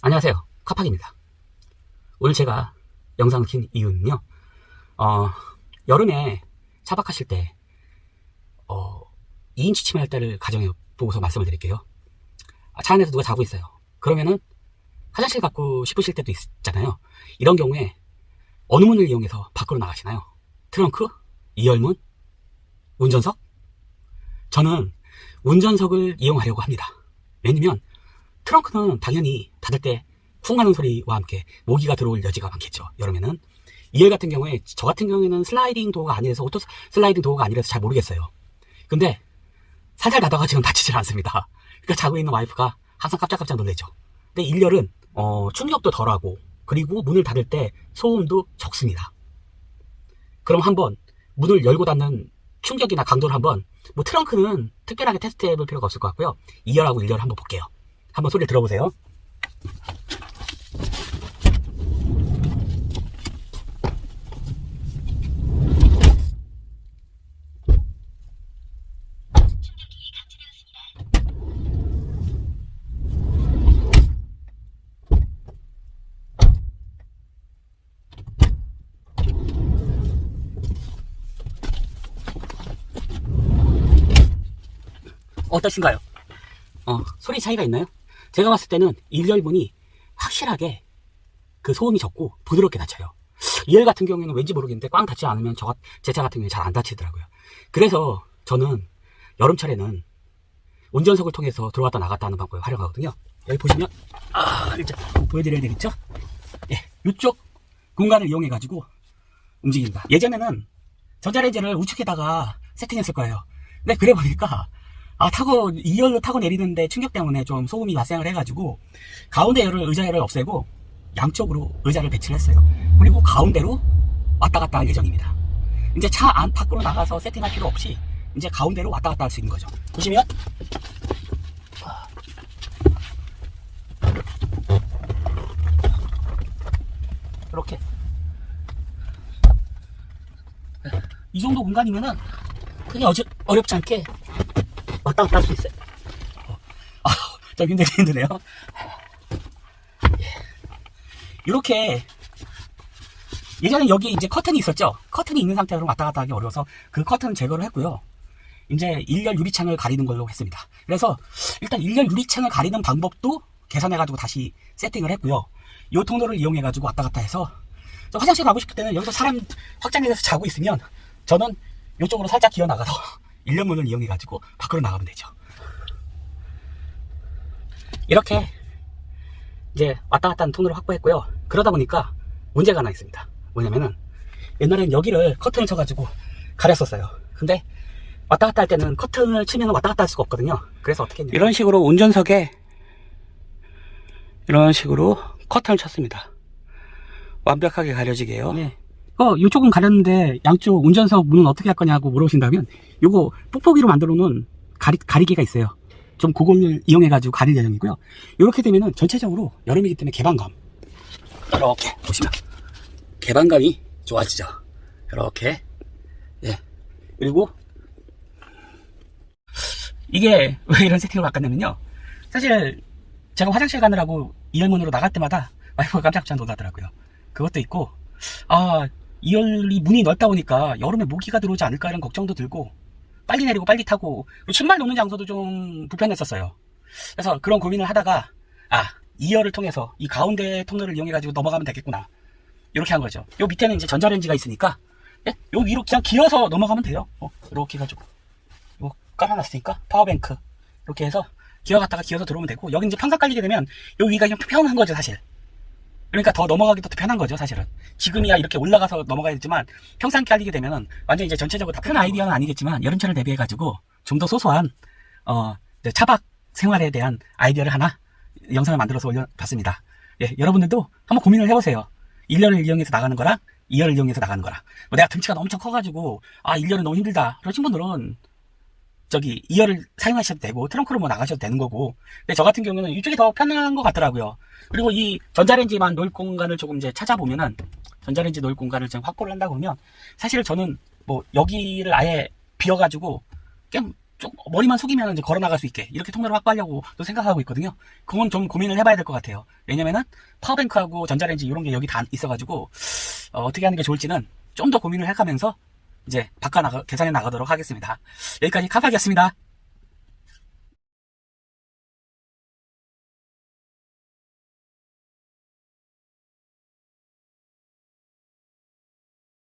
안녕하세요. 카팍입니다. 오늘 제가 영상을 킨 이유는요, 어, 여름에 차박하실 때, 어, 2인치 치마할 때를 가정해 보고서 말씀을 드릴게요. 아, 차 안에서 누가 자고 있어요. 그러면은 화장실 갖고 싶으실 때도 있잖아요. 이런 경우에 어느 문을 이용해서 밖으로 나가시나요? 트렁크? 이열문? 운전석? 저는 운전석을 이용하려고 합니다. 왜냐면 트렁크는 당연히 닫을 때 쿵 하는 소리와 함께 모기가 들어올 여지가 많겠죠. 여름에는. 2열 같은 경우에 저 같은 경우에는 슬라이딩 도어가 아니라서 오토 슬라이딩 도어가 아니라서 잘 모르겠어요. 근데 살살 닫아가 지금 닫히질 않습니다. 그러니까 자고 있는 와이프가 항상 깜짝깜짝 놀래죠. 근데 1열은 어, 충격도 덜하고 그리고 문을 닫을 때 소음도 적습니다. 그럼 한번 문을 열고 닫는 충격이나 강도를 한번 뭐 트렁크는 특별하게 테스트 해 볼 필요가 없을 것 같고요. 2열하고 1열 한번 볼게요. 한번 소리 들어보세요. 어떠신가요? 어, 소리 차이가 있나요? 제가 봤을 때는 1열문이 확실하게 그 소음이 적고 부드럽게 닫혀요. 2열 같은 경우에는 왠지 모르겠는데 꽝 닫지 않으면 저, 제차 같은 경우에 잘안 닫히더라고요. 그래서 저는 여름철에는 운전석을 통해서 들어왔다 나갔다 하는 방법을 활용하거든요. 여기 보시면, 아, 일단 보여드려야 되겠죠? 예, 이쪽 공간을 이용해 가지고 움직입니다. 예전에는 전자레인지를 우측에다가 세팅했을 거예요. 근데 그래 보니까 아 타고 2열로 타고 내리는데 충격 때문에 좀 소음이 발생을 해가지고 가운데 열을 의자열을 없애고 양쪽으로 의자를 배치를 했어요. 그리고 가운데로 왔다 갔다 할 예정입니다. 이제 차 안 밖으로 나가서 세팅할 필요 없이 이제 가운데로 왔다 갔다 할 수 있는 거죠. 보시면 이렇게 이 정도 공간이면은 크게 어렵지 않게 왔다 갔다 할 수 있어요. 아, 좀 힘들긴 힘드네요. 예. 이렇게 예전에 여기 이제 커튼이 있었죠. 커튼이 있는 상태로 왔다 갔다 하기 어려워서 그 커튼 제거를 했고요. 이제 1열 유리창을 가리는 걸로 했습니다. 그래서 일단 1열 유리창을 가리는 방법도 계산해가지고 다시 세팅을 했고요. 이 통로를 이용해가지고 왔다 갔다 해서 저 화장실 가고 싶을 때는 여기서 사람 확장이 돼서 자고 있으면 저는 이쪽으로 살짝 기어 나가서 1년 문을 이용해 가지고 밖으로 나가면 되죠. 이렇게 이제 왔다 갔다 하는 통로를 확보했고요. 그러다 보니까 문제가 하나 있습니다. 뭐냐면은 옛날엔 여기를 커튼을 쳐가지고 가렸었어요. 근데 왔다 갔다 할 때는 커튼을 치면 왔다 갔다 할 수가 없거든요. 그래서 어떻게 했냐면 이런 식으로 운전석에 이런 식으로 커튼을 쳤습니다. 완벽하게 가려지게요. 네. 어, 이쪽은 가렸는데 양쪽 운전석 문은 어떻게 할 거냐고 물어보신다면 요거 뽁뽁이로 만들어 놓은 가리, 가리개가 있어요. 좀 그걸 이용해 가지고 가릴 예정이고요. 이렇게 되면은 전체적으로 여름이기 때문에 개방감. 이렇게 보시면 개방감이 좋아지죠. 이렇게. 예. 그리고 이게 왜 이런 세팅을 바꿨냐면요. 사실 제가 화장실 가느라고 이열문으로 나갈 때마다 와이프가 깜짝깜짝 놀라더라고요. 그것도 있고 아 이열이 문이 넓다 보니까 여름에 모기가 들어오지 않을까 이런 걱정도 들고 빨리 내리고 빨리 타고 그리고 신발 놓는 장소도 좀 불편했었어요. 그래서 그런 고민을 하다가 아 2열을 통해서 이 가운데 통로를 이용해 가지고 넘어가면 되겠구나 이렇게 한 거죠. 요 밑에는 이제 전자레인지가 있으니까 예? 요 위로 그냥 기어서 넘어가면 돼요. 어, 이렇게 해가지고 요 깔아놨으니까 파워뱅크 이렇게 해서 기어갔다가 기어서 들어오면 되고 여기 이제 평상 깔리게 되면 요 위가 좀 편한 거죠 사실. 그러니까 더 넘어가기도 더 편한 거죠, 사실은. 지금이야 이렇게 올라가서 넘어가야 되지만 평상 깔리게 되면은 완전 이제 전체적으로 다 큰 아이디어는 아니겠지만 여름철을 대비해 가지고 좀 더 소소한 어 이제 차박 생활에 대한 아이디어를 하나 영상을 만들어서 올려봤습니다. 예, 여러분들도 한번 고민을 해보세요. 1년을 이용해서 나가는 거랑 2열을 이용해서 나가는 거랑 뭐 내가 등치가 엄청 커가지고 아 1년은 너무 힘들다 그러신 분들은 저기 이열을 사용하셔도 되고 트렁크로 뭐 나가셔도 되는 거고 근데 저 같은 경우는 이쪽이 더 편한 것 같더라고요 그리고 이 전자레인지만 놀 공간을 조금 이제 찾아보면은 전자레인지 놀 공간을 지금 확보를 한다고 하면 사실 저는 뭐 여기를 아예 비워 가지고 그냥 좀 머리만 숙이면 이제 걸어 나갈 수 있게 이렇게 통로를 확보하려고 또 생각하고 있거든요. 그건 좀 고민을 해봐야 될 것 같아요. 왜냐면은 파워뱅크하고 전자레인지 이런 게 여기 다 있어가지고 어, 떻게 하는 게 좋을지는 좀 더 고민을 해가면서 이제 바꿔 나가, 계산에 나가도록 하겠습니다. 여기까지 카팍이었습니다.